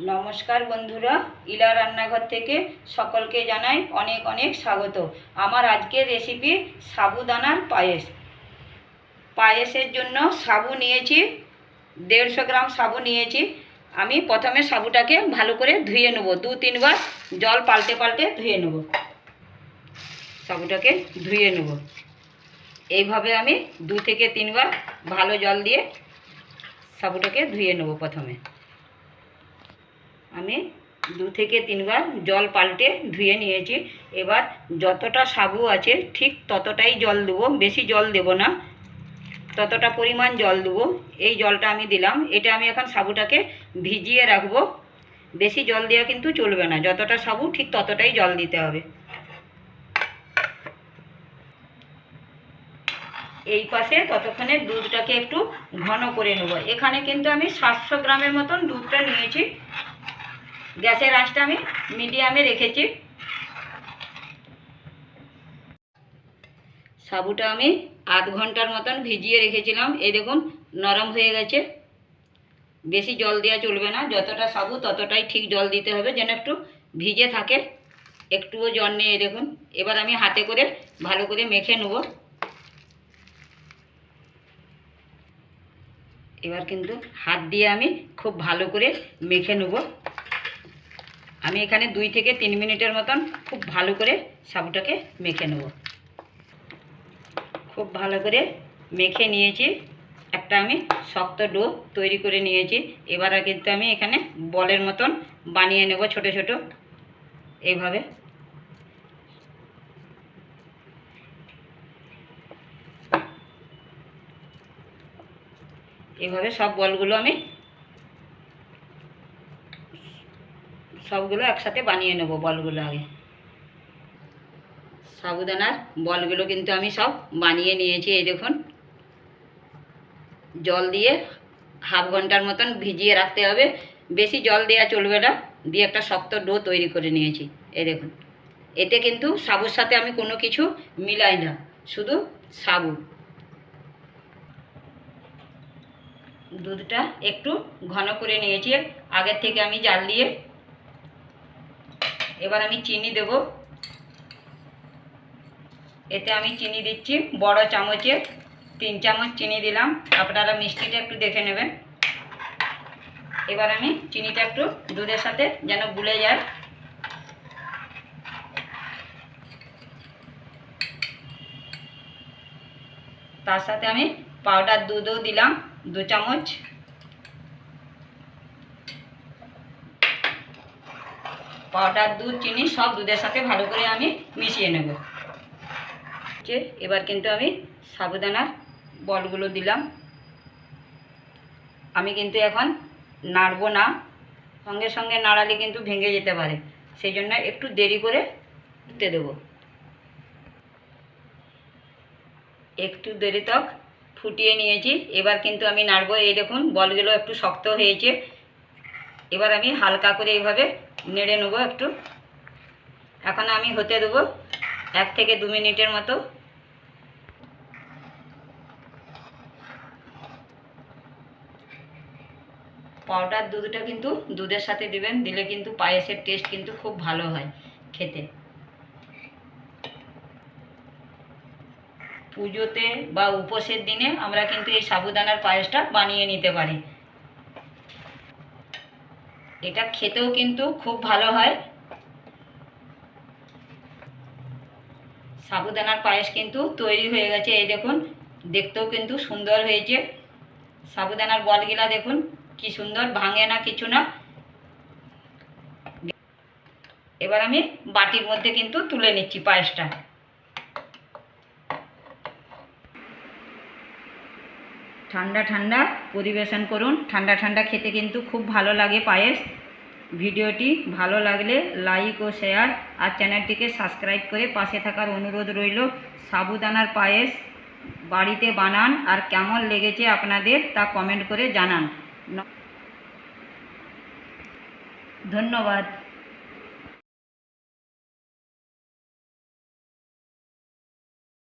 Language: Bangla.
নমস্কার বন্ধুরা, ইলা রান্নাঘর থেকে সকলকে জানাই অনেক অনেক স্বাগত। আমার আজকের রেসিপি সাবুদানার পায়েস। পায়েসের জন্য সাবু নিয়েছি, দেড়শো গ্রাম সাবু নিয়েছি। আমি প্রথমে সাবুটাকে ভালো করে ধুয়ে নেব, দু তিনবার জল পাল্টে পাল্টে ধুয়ে নেব। সাবুটাকে ধুয়ে নেব। এইভাবে আমি দু থেকে তিনবার ভালো জল দিয়ে সাবুটাকে ধুয়ে নেব প্রথমে। আমি দু থেকে তিনবার জল পাল্টে ধুয়ে নিয়েছি। এবার যতটা সাবু আছে ঠিক ততটাই জল দেবো, বেশি জল দেব না, ততটা পরিমাণ জল দেবো। এই জলটা আমি দিলাম। এটা আমি এখন সাবুটাকে ভিজিয়ে রাখব। বেশি জল দেওয়া কিন্তু চলবে না। যতটা সাবু ঠিক ততটাই জল দিতে হবে। এই পাশে ততক্ষণে দুধটাকে একটু ঘন করে নেব। এখানে কিন্তু আমি সাতশো গ্রামের মতন দুধটা নিয়েছি। গ্যাসের আঁচটা আমি মিডিয়ামে রেখেছি। সাবুটা আমি আধ ঘণ্টার মতন ভিজিয়ে রেখেছিলাম। এই দেখুন, নরম হয়ে গেছে। বেশি জল দেওয়া চলবে না। যতটা সাবু, ততটাই ঠিক জল দিতে হবে, যেন একটু ভিজে থাকে। একটুও জল নেই দেখুন। এবার আমি হাতে করে ভালো করে মেখে নেব। এবার কিন্তু হাত দিয়ে আমি খুব ভালো করে মেখে নেব। আমি এখানে দুই থেকে তিন মিনিটের মতন খুব ভালো করে সাবুটাকে মেখে নেব। খুব ভালো করে মেখে নিয়েছি। একটা আমি শক্ত ডো তৈরি করে নিয়েছি। এবার কিন্তু আমি এখানে বলের মতন বানিয়ে নেব ছোট ছোট। এইভাবে। এভাবে সব বলগুলো আমি সবগুলো একসাথে বানিয়ে নেব বলগুলো আগে। সাবুদানার বলগুলো কিন্তু আমি সব বানিয়ে নিয়েছি, এই দেখুন। জল দিয়ে হাফ ঘণ্টার মতন ভিজিয়ে রাখতে হবে। বেশি জল দেওয়া চলবে না, দিয়ে একটা শক্ত ডো তৈরি করে নিয়েছি, এই দেখুন। এতে কিন্তু সাবুর সাথে আমি কোনো কিছু মিলাই না, শুধু সাবু। দুধটা একটু ঘন করে নিয়েছি, আগের থেকে আমি জাল দিয়ে এবার আমি চিনি দেব। এতে আমি চিনি দিচ্ছি, বড় চামচে তিন চামচ চিনি দিলাম। আপনারা মিষ্টিটা একটু দেখে নেবেন। এবার আমি চিনিটা একটু দুধের সাথে যেন গুলে যায়। তার সাথে আমি পাউডার দুধও দিলাম, দু চামচ। পাউডার, দুধ, চিনি সব দুধের সাথে ভালো করে আমি মিশিয়ে নেব। যে এবার কিন্তু আমি সাবুদানার বলগুলো দিলাম। আমি কিন্তু এখন নাড়বো না। সঙ্গে সঙ্গে নাড়ালে কিন্তু ভেঙে যেতে পারে। সেই জন্য একটু দেরি করে দিতে দেবো। একটু দেরি তক ফুটিয়ে নিয়েছি। এবার কিন্তু আমি নাড়বো। এই দেখুন, বলগুলো একটু শক্ত হয়েছে। এবার আমি হালকা করে এইভাবে নেড়ে নেব একটু। এখন আমি হতে দেবো এক থেকে দু মিনিটের মতো। পাউডার দুধটা কিন্তু দুধের সাথে দিবেন, দিলে কিন্তু পায়েসের টেস্ট কিন্তু খুব ভালো হয় খেতে। পুজোতে বা উপোসের দিনে আমরা কিন্তু এই সাবুদানার পায়েসটা বানিয়ে নিতে পারি। এটা খেতেও কিন্তু খুব ভালো হয়। সাবুদানার পায়েস কিন্তু তৈরি হয়ে গেছে, এই দেখুন, দেখতেও কিন্তু সুন্দর হয়েছে। সাবুদানার বলগুলা দেখুন, কি সুন্দর, ভাঙে না কিছু না। এবার আমি বাটির মধ্যে কিন্তু তুলে নিচ্ছি পায়েসটা। ঠান্ডা ঠান্ডা পরিবেশন করুন। ঠান্ডা ঠান্ডা খেতে কিন্তু খুব ভালো লাগে পায়েস। ভিডিওটি ভালো লাগলে লাইক ও শেয়ার। আর চ্যানেলটিকে সাবস্ক্রাইব করে পাশে থাকার অনুরোধ রইল। সাবুদানার পায়েস বাড়িতে বানান। আর কেমন লেগেছে আপনাদের তা কমেন্ট করে জানান। ধন্যবাদ।